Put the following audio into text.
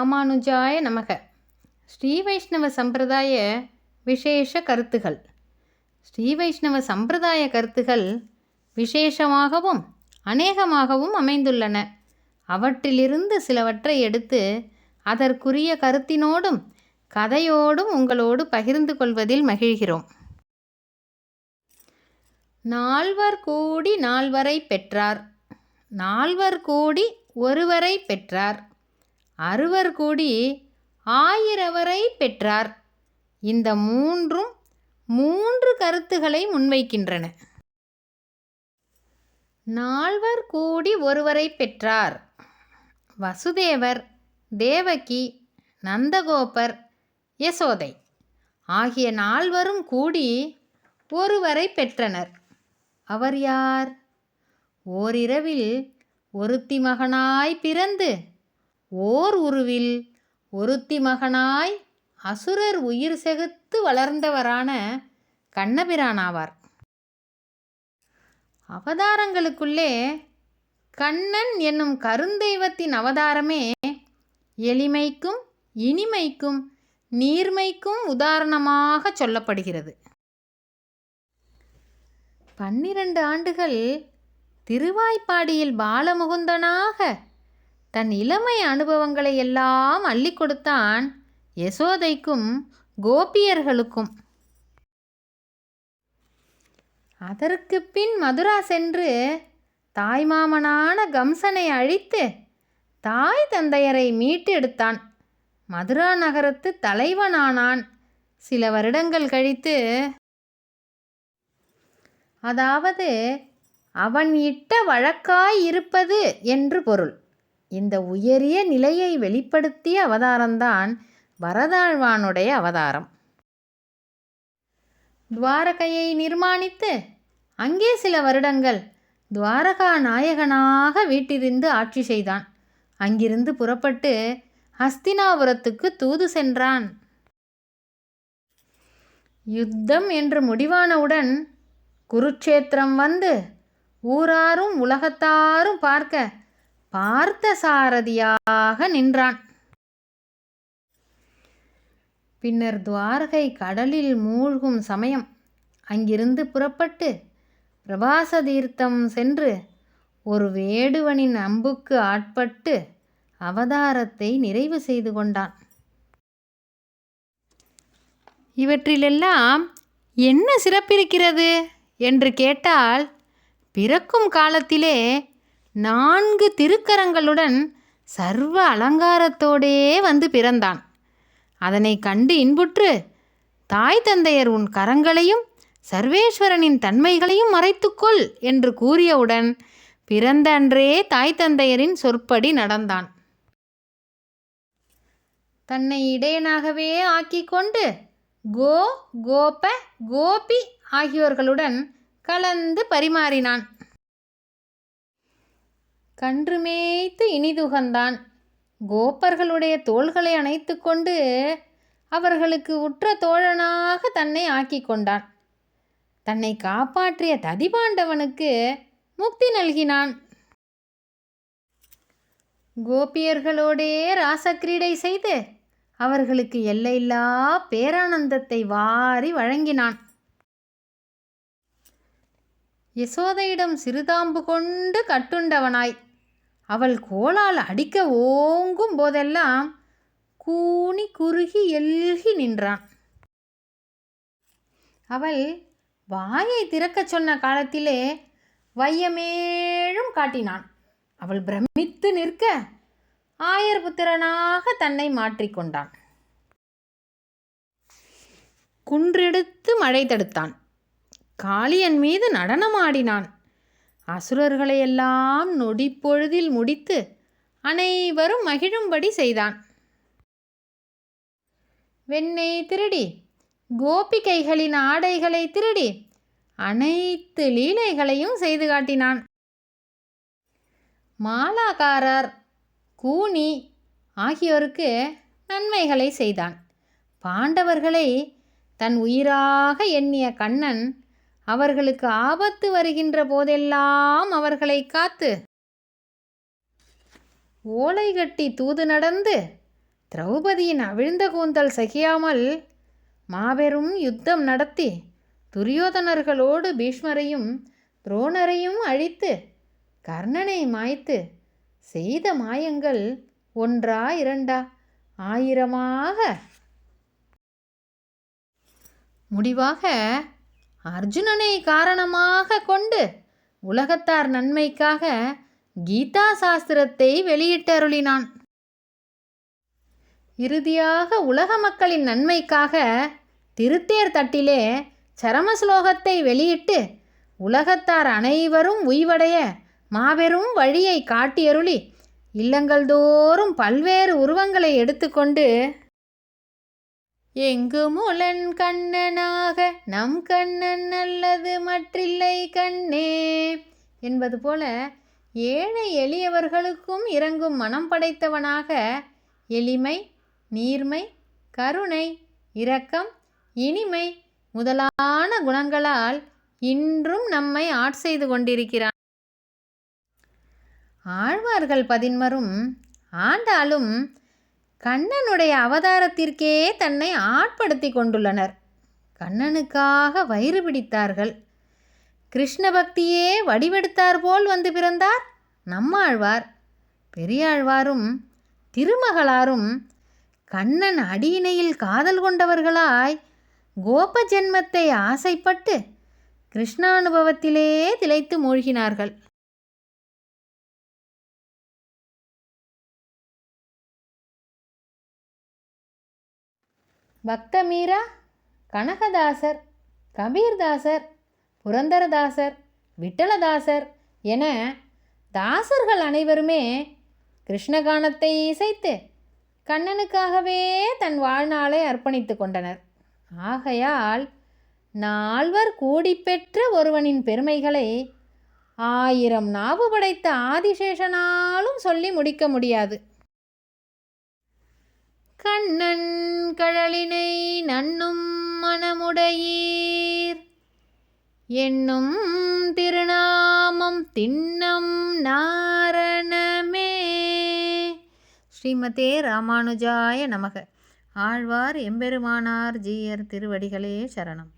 ராமானுஜாய நமக. ஸ்ரீ வைஷ்ணவ சம்பிரதாய விசேஷ கருத்துகள். ஸ்ரீ வைஷ்ணவ சம்பிரதாய கருத்துகள் விசேஷமாகவும் அநேகமாகவும் அமைந்துள்ளன. அவற்றிலிருந்து சிலவற்றை எடுத்து அதற்குரிய கருத்தினோடும் கதையோடும் உங்களோடு பகிர்ந்து கொள்வதில் மகிழ்கிறோம். நால்வர் கூடி நால்வரை பெற்றார். நால்வர் கூடி ஒருவரை பெற்றார். அறுவர் கூடி ஆயிரவரை பெற்றார். இந்த மூன்றும் மூன்று கருத்துக்களை முன்வைக்கின்றன. நால்வர் கூடி ஒருவரை பெற்றார். வசுதேவர் தேவகி நந்தகோபர் யசோதை ஆகிய நால்வரும் கூடி ஒருவரை பெற்றனர். அவர் யார்? ஓரிரவில் ஒருத்தி மகனாய் பிறந்து ஓர் உருவில் ஒருத்தி மகனாய் அசுரர் உயிர் செகுத்து வளர்ந்தவரான கண்ணபிரானாவார். அவதாரங்களுக்குள்ளே கண்ணன் என்னும் கருந்தெய்வத்தின் அவதாரமே எளிமைக்கும் இனிமைக்கும் நீர்மைக்கும் உதாரணமாக சொல்லப்படுகிறது. பன்னிரண்டு ஆண்டுகள் திருவாய்ப்பாடியில் பாலமுகுந்தனாக தன் இளமை அனுபவங்களை எல்லாம் அள்ளி கொடுத்தான் யசோதைக்கும் கோபியர்களுக்கும். அதற்கு பின் மதுரா சென்று தாய்மாமனான கம்சனை அழித்து தாய் தந்தையரை மீட்டெடுத்தான். மதுரா நகரத்து தலைவனானான். சில வருடங்கள் கழித்து அதாவது அவன் இட்ட வழக்காய் இருப்பது என்று பொருள். இந்த உயரிய நிலையை வெளிப்படுத்திய அவதாரம்தான் வரதாழ்வானுடைய அவதாரம். துவாரகையை நிர்மாணித்து அங்கே சில வருடங்கள் துவாரகா நாயகனாக வீட்டிருந்து ஆட்சி செய்தான். அங்கிருந்து புறப்பட்டு ஹஸ்தினாபுரத்துக்கு தூது சென்றான். யுத்தம் என்று முடிவானவுடன் குருட்சேத்திரம் வந்து ஊராரும் உலகத்தாரும் பார்க்க பார்த்த சாரதியாக நின்றான். பின்னர் துவாரகை கடலில் மூழ்கும் சமயம் அங்கிருந்து புறப்பட்டு பிரபாச தீர்த்தம் சென்று ஒரு வேடுவனின் அம்புக்கு ஆட்பட்டு அவதாரத்தை நிறைவு செய்து கொண்டான். இவற்றிலெல்லாம் என்ன சிறப்பிருக்கிறது? என்று கேட்டால் பிறக்கும் காலத்திலே நான்கு திருக்கரங்களுடன் சர்வ அலங்காரத்தோடே வந்து பிறந்தான். அதனை கண்டு இன்புற்று தாய் தந்தையர் உன் கரங்களையும் சர்வேஸ்வரனின் தன்மைகளையும் மறைத்துக்கொள் என்று கூறியவுடன் பிறந்த அன்றே தாய் தந்தையரின் சொற்படி நடந்தான். தன்னை இடையனாகவே ஆக்கிக்கொண்டு கோ கோப கோபி ஆகியோர்களுடன் கலந்து பரிமாறினான். கன்று மேய்த்து இனிதுகந்தான். கோப்பர்களுடைய தோள்களை அணைத்து கொண்டு அவர்களுக்கு உற்ற தோழனாக தன்னை ஆக்கி கொண்டான். தன்னை காப்பாற்றிய ததிபாண்டவனுக்கு முக்தி நல்கினான். கோபியர்களோடே ராசக்கிரீடை செய்து அவர்களுக்கு எல்லையில்லா பேரானந்தத்தை வாரி வழங்கினான். யசோதையிடம் சிறுதாம்பு கொண்டு கட்டுண்டவனாய். அவள் கோலால் அடிக்க ஓங்கும் போதெல்லாம் கூனி குறுகி எல்கி நின்றான். அவள் வாயை திறக்கச் சொன்ன காலத்திலே வையமேழும் காட்டினான். அவள் பிரமித்து நிற்க ஆயர் புத்திரனாக தன்னை மாற்றிக்கொண்டான் குன்றெடுத்து மழை தடுத்தான். காளியன் மீது நடனமாடினான். அசுரர்களையெல்லாம் நொடிப்பொழுதில் முடித்து அனைவரும் மகிழும்படி செய்தான். வெண்ணை திருடி கோபிகைகளின் ஆடைகளை திருடி அனைத்து லீலைகளையும் செய்து காட்டினான். மாலாக்காரர் கூனி ஆகியோருக்கு நன்மைகளை செய்தான். பாண்டவர்களை தன் உயிராக எண்ணிய கண்ணன் அவர்களுக்கு ஆபத்து வருகின்ற போதெல்லாம் அவர்களை காத்து ஓலை கட்டி தூது நடந்து திரௌபதியின் அவிழ்ந்த கூந்தல் சகியாமல் மாபெரும் யுத்தம் நடத்தி துரியோதனர்களோடு பீஷ்மரையும் துரோணரையும் அழித்து கர்ணனை மாய்த்து செய்த மாயங்கள் ஒன்றா இரண்டா? ஆயிரமாக. முடிவாக அர்ஜுனனை காரணமாக கொண்டு உலகத்தார் நன்மைக்காக கீதா சாஸ்திரத்தை வெளியிட்டருளினான். இறுதியாக உலக மக்களின் நன்மைக்காக திருத்தேர் தட்டிலே சரம ஸ்லோகத்தை வெளியிட்டு உலகத்தார் அனைவரும் உய்வடைய மாபெரும் வழியை காட்டியருளி இல்லங்கள் தோறும் பல்வேறு உருவங்களை எடுத்துக்கொண்டு எங்கு முலன் கண்ணனாக நம் கண்ணன் நல்லது மற்றில்லை கண்ணே? என்பது போல ஏழை எளியவர்களுக்கும் இறங்கும் மனம் படைத்தவனாக எளிமை நீர்மை கருணை இரக்கம் இனிமை முதலான குணங்களால் இன்றும் நம்மை ஆட்செய்து கொண்டிருக்கிறான். ஆழ்வார்கள் பதின்மரும் ஆண்டாலும் கண்ணனுடைய அவதாரத்திற்கே தன்னை ஆட்படுத்தி கொண்டுள்ளனர். கண்ணனுக்காக வயிறு பிடித்தார்கள். கிருஷ்ண பக்தியே வடிவெடுத்தார் போல் வந்து பிறந்தார். நம்மாழ்வார் பெரியாழ்வாரும் திருமகளாரும் கண்ணன் அடியினையில் காதல் கொண்டவர்களாய் கோப ஜென்மத்தை ஆசைப்பட்டு கிருஷ்ணானுபவத்திலே திளைத்து மூழ்கினார்கள். பக்தமீரா கனகதாசர் கபீர்தாசர் புரந்தரதாசர் விட்டலதாசர் என தாசர்கள் அனைவருமே கிருஷ்ணகானத்தை இசைத்து கண்ணனுக்காகவே தன் வாழ்நாளை அர்ப்பணித்து கொண்டனர். ஆகையால் நால்வர் கூடிப்பெற்ற ஒருவனின் பெருமைகளை ஆயிரம் நாவு படைத்த ஆதிசேஷனாலும் சொல்லி முடிக்க முடியாது. கண்ணன் கழலினை நன்னும் மனமுடையீர். என்னும் திருநாமம் திண்ணம் நாரணமே. ஸ்ரீமதே ராமானுஜாய நமக. ஆழ்வார் எம்பெருமானார் ஜீயர் திருவடிகளே சரணம்.